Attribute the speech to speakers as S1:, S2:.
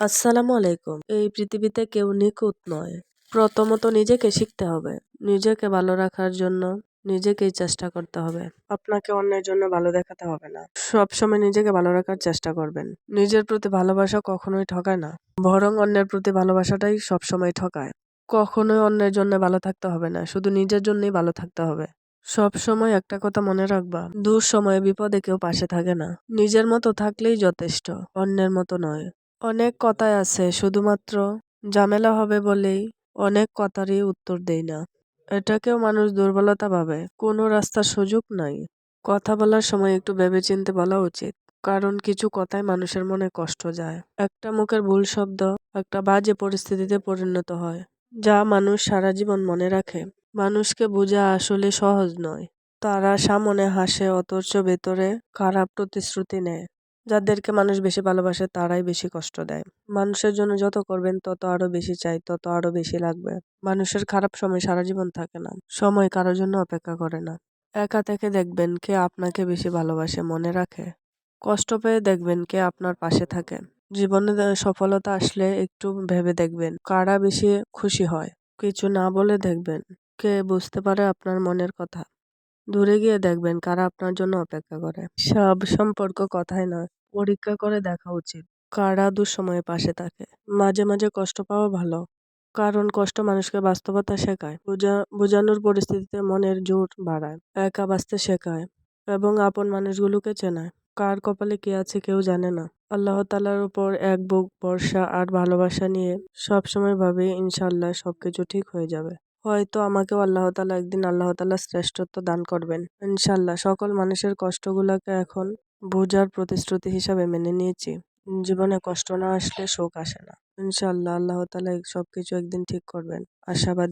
S1: আসসালামু আলাইকুম। এই পৃথিবীতে কেউ নিখুঁত নয়। প্রথমত নিজেকে শিখতে হবে। নিজেকে ভালো রাখার জন্য নিজেকেই চেষ্টা করতে হবে। আপনাকে অন্যের জন্য ভালো দেখাতে হবে না। সবসময় নিজেকে ভালো রাখার চেষ্টা করবেন। নিজের প্রতি ভালোবাসা কখনোই ঠকায় না। বরং অন্যের প্রতি ভালোবাসাটাই সবসময় ঠকায় কখনোই অন্যের জন্য ভালো থাকতে হবে না। শুধু নিজের জন্যই ভালো থাকতে হবে। সব সময় একটা কথা মনে রাখবা দূর সময়ে বিপদে কেউ পাশে থাকে না। নিজের মতো থাকলেই যথেষ্ট, অন্যের মতো নয়। অনেক কথাই আছে, শুধুমাত্র ঝামেলা হবে বলেই অনেক কথারই উত্তর দেই না। এটাকেও মানুষ দুর্বলতা ভাবে, কোনো রাস্তার সুযোগ নাই। কথা বলার সময় একটু ভেবেচিন্তে বলা উচিত, কারণ কিছু কথায় মানুষের মনে কষ্ট যায়। একটা মুখের ভুল শব্দ একটা বাজে পরিস্থিতিতে পরিণত হয়, যা মানুষ সারা জীবন মনে রাখে। মানুষকে বোঝা আসলে সহজ নয়। তারা সামনে হাসে, অথচ ভেতরে খারাপ প্রতিশ্রুতি নেয়। যাদেরকে মানুষ বেশি ভালোবাসে, তারাই বেশি কষ্ট দেয়। মানুষের জন্য যত করবেন, তত আরও বেশি চাই, তত আরও বেশি লাগবে। মানুষের খারাপ সময় সারা জীবন থাকে না, সময় কারোর জন্য অপেক্ষা করে না। একা থেকে দেখবেন কে আপনাকে বেশি ভালোবাসে, মনে রাখে। কষ্ট পেয়ে দেখবেন কে আপনার পাশে থাকে। জীবনে সফলতা আসলে একটু ভেবে দেখবেন, কারা বেশি খুশি হয়। কিছু না বলে দেখবেন, কে বুঝতে পারে আপনার মনের কথা। দূরে গিয়ে দেখবেন কারা আপনার জন্য অপেক্ষা করে। সব সম্পর্ক কথাই নয়। পরীক্ষা করে দেখা উচিত। কারা দুঃসময়ে পাশে থাকে? মাঝে মাঝে কষ্ট পাওয়া ভালো। কারণ কষ্ট মানুষকে বাস্তবতা শেখায়। বোঝা, বোঝানোর পরিস্থিতিতে মনের জোর বাড়ায়। একা বাঁচতে শেখায় এবং আপন মানুষগুলোকে চেনায়। কার কপালে কে আছে কেউ জানে না। আল্লাহ তালার উপর এক বুক বর্ষা আর ভালোবাসা নিয়ে সব সময় ভাবে ইনশাল্লাহ সবকিছু ঠিক হয়ে যাবে। হয়তো আমাকেও আল্লাহ তালা একদিন আল্লাহ তালা শ্রেষ্ঠত্ব দান করবেন। ইনশাল্লাহ সকল মানুষের কষ্টগুলোকে এখন বোঝার প্রতিশ্রুতি হিসাবে মেনে নিয়েছি। জীবনে কষ্ট না আসলে শোক আসে না। ইনশাল্লাহ আল্লাহ তালা সব কিছু একদিন ঠিক করবেন। আশাবাদ।